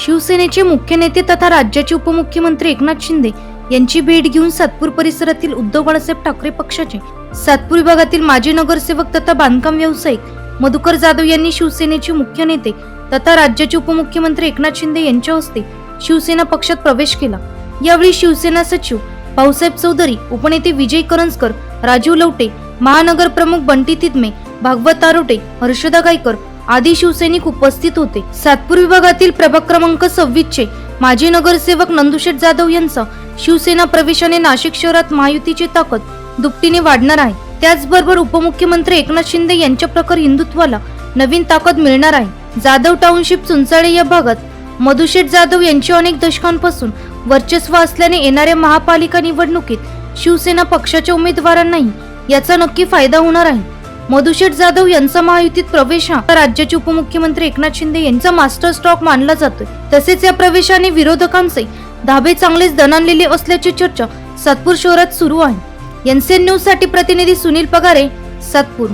शिवसेनेचे मुख्य नेते तथा राज्याचे उपमुख्यमंत्री एकनाथ शिंदे यांची भेट घेऊन सातपूर परिसरातील उद्धव बाळासाहेब ठाकरे पक्षाचे सातपूर विभागातील माजी नगरसेवक तथा बांधकाम व्यावसायिक मधुकर जाधव यांनी शिवसेनेचे मुख्य नेते तथा राज्याचे उपमुख्यमंत्री एकनाथ शिंदे यांच्या हस्ते शिवसेना पक्षात प्रवेश केला. यावेळी शिवसेना सचिव भाऊसाहेब चौधरी उपनेते विजय करंजकर राजीव लवटे महानगर प्रमुख बंटी तिदमे भागवत तारोटे हर्षदा गायकर आदी शिवसैनिक उपस्थित होते. सातपूर विभागातील प्रभाग क्रमांक सव्वीसचे माजी नगरसेवक नंदुशेठ जाधव यांचा शिवसेना प्रवेशाने नाशिक शहरात महायुतीची ताकद दुपटीने वाढणार आहे. त्याचबरोबर उपमुख्यमंत्री एकनाथ शिंदे यांच्या प्रकार हिंदुत्वाला नवीन ताकद मिळणार आहे. जाधव टाउनशिप चुंचाळे या भागात मधुशेठ जाधव यांचे अनेक दशकांपासून वर्चस्व असल्याने येणाऱ्या महापालिका निवडणुकीत शिवसेना पक्षाच्या उमेदवारांनाही याचा नक्की फायदा होणार आहे. मधुशेठ जाधव यांचा महायुतीत प्रवेश हा राज्याचे उपमुख्यमंत्री एकनाथ शिंदे यांचा मास्टर स्टॉक मानला जातोय. तसेच या प्रवेशाने विरोधकांचे धाबे चांगलेच दणानलेले असल्याची चर्चा सातपूर शहरात सुरू आहे. एनसीएन न्यूजसाठी प्रतिनिधी सुनील पगारे सातपूर.